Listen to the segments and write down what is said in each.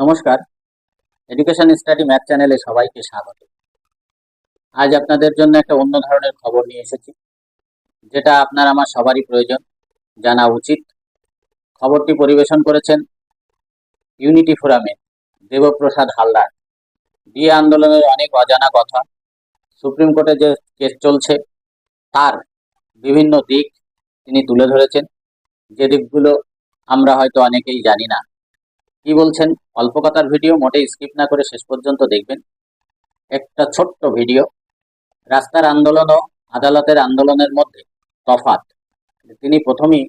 নমস্কার। Education study math চ্যানেলে সবাইকে স্বাগত। আজ আপনাদের জন্য একটা অন্য ধরনের খবর নিয়ে এসেছি, যেটা আপনার আমার সবারই প্রয়োজন, জানা উচিত। খবরটি পরিবেশন করেছেন ইউনিটি ফোরামে দেবপ্রসাদ হালদার। বিয়ে আন্দোলনের অনেক অজানা কথা সুপ্রিম কোর্টে যে কেস চলছে, তার বিভিন্ন দিক তিনি তুলে ধরেছেন। যে দিকগুলো আমরা হয়তো অনেকেই জানি না। কি বলছেন? অল্প কথার ভিডিও, মোটেই স্কিপ না করে শেষ পর্যন্ত দেখবেন। একটা ছোট্ট ভিডিও। রাস্তার আন্দোলন ও আদালতের আন্দোলনের মধ্যে তফাৎ। তিনি প্রথমেই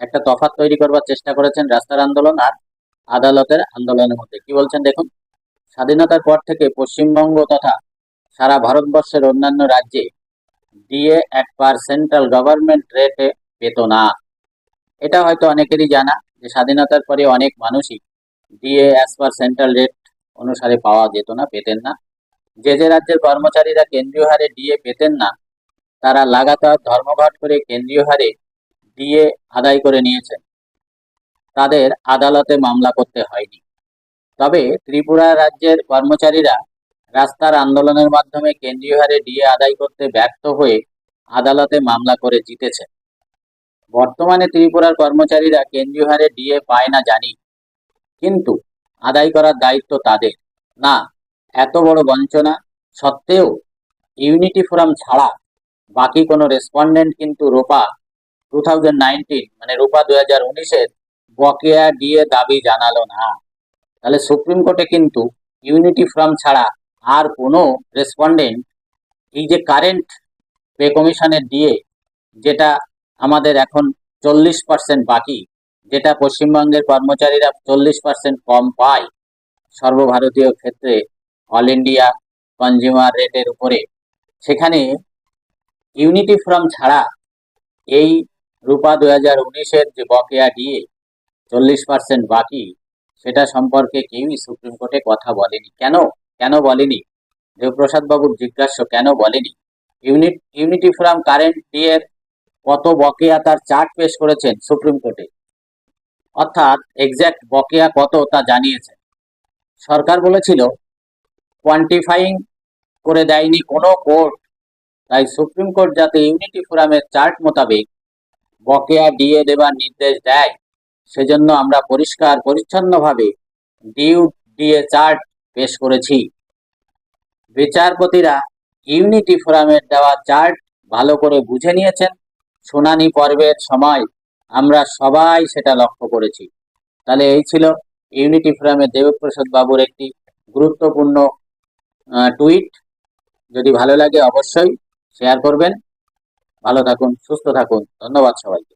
একটা তফাৎ তৈরি করবার চেষ্টা করেছেন রাস্তার আন্দোলন আর আদালতের আন্দোলনের মধ্যে। কি বলছেন দেখুন? স্বাধীনতার পর থেকে পশ্চিমবঙ্গ তথা সারা ভারতবর্ষের অন্যান্য রাজ্যে DA at par central government রেটে পেত না এটা হয়তো অনেকেরই জানা যে স্বাধীনতার পরে অনেক মানুষই DA as per central rate অনুসারে পাওয়া যেত না, পেতেন না। যে যে রাজ্যের কর্মচারীরা কেন্দ্রীয় হারে ডিএ পেতেন না, তারা লাগাতার ধর্মঘট করে কেন্দ্রীয় হারে ডিএ আদায় করে নিয়েছেন। তাদের আদালতে মামলা করতে হয়নি। তবে ত্রিপুরা রাজ্যের কর্মচারীরা রাস্তার আন্দোলনের মাধ্যমে কেন্দ্রীয় হারে ডিএ আদায় করতে ব্যর্থ হয়ে আদালতে মামলা করে জিতেছে বর্তমানে ত্রিপুরার কর্মচারীরা কেন্দ্রীয় হারে ডিএ পায় না জানি। কিন্তু আদায় করার দায়িত্ব তাদের। না, এত বড় বঞ্চনা সত্ত্বেও ইউনিটি ফোরাম ছাড়া বাকি কোনো রেসপন্ডেন্ট কিন্তু রোপা টু থাউজেন্ড মানে রূপা দু হাজার উনিশের বকেয়া ডিএ দাবি জানালো না। তাহলে সুপ্রিম কোর্টে কিন্তু ইউনিটি ফোরাম ছাড়া আর কোনো রেসপন্ডেন্ট এই যে কারেন্ট পে কমিশনের ডিএ যেটা আমাদের এখন চল্লিশ পার্সেন্ট বাকি যেটা পশ্চিমবঙ্গের কর্মচারীরা চল্লিশ পার্সেন্ট কম পায় সর্বভারতীয় ক্ষেত্রে অল ইন্ডিয়া কনজিউমার রেটের উপরে। সেখানে ইউনিটি ফোরাম ছাড়া এই রূপা দু হাজার উনিশের যে বকেয়া দিয়ে চল্লিশ পার্সেন্ট বাকি, সেটা সম্পর্কে কেউই সুপ্রিম কোর্টে কথা বলেনি। কেন? কেন বলেনি? দেবপ্রসাদবাবুর জিজ্ঞাস্য কেন বলেনি? ইউনিট ইউনিটি ফ্রম কারেন্ট ডিএর কত বকেয়া তার চার্ট পেশ করেছেন সুপ্রিম কোর্টে? অর্থাৎ এক্স্যাক্ট বকেয়া কত তা জানিয়েছেন সরকার বলেছিল কোয়ান্টিফাইং করে দেয়নি কোনো কোর্ট তাই সুপ্রিম কোর্ট যাতে ইউনিটি ফোরামের চার্ট মোতাবেক বকেয়া ডিএ দেবার নির্দেশ দেয়, সেজন্য আমরা পরিষ্কার, পরিচ্ছন্নভাবে ডিউ ডিএ চার্ট পেশ করেছি। বিচারপতিরা ইউনিটি ফোরামের দেওয়া চার্ট ভালো করে বুঝে নিয়েছেন। শুনানি পর্বের সময় আমরা সবাই সেটা লক্ষ্য করেছি। তাহলে এই ছিল ইউনিটি ফ্রামে দেবপ্রসাদ বাবুর একটি গুরুত্বপূর্ণ টুইট যদি ভালো লাগে অবশ্যই শেয়ার করবেন। ভালো থাকুন, সুস্থ থাকুন। ধন্যবাদ সবাইকে।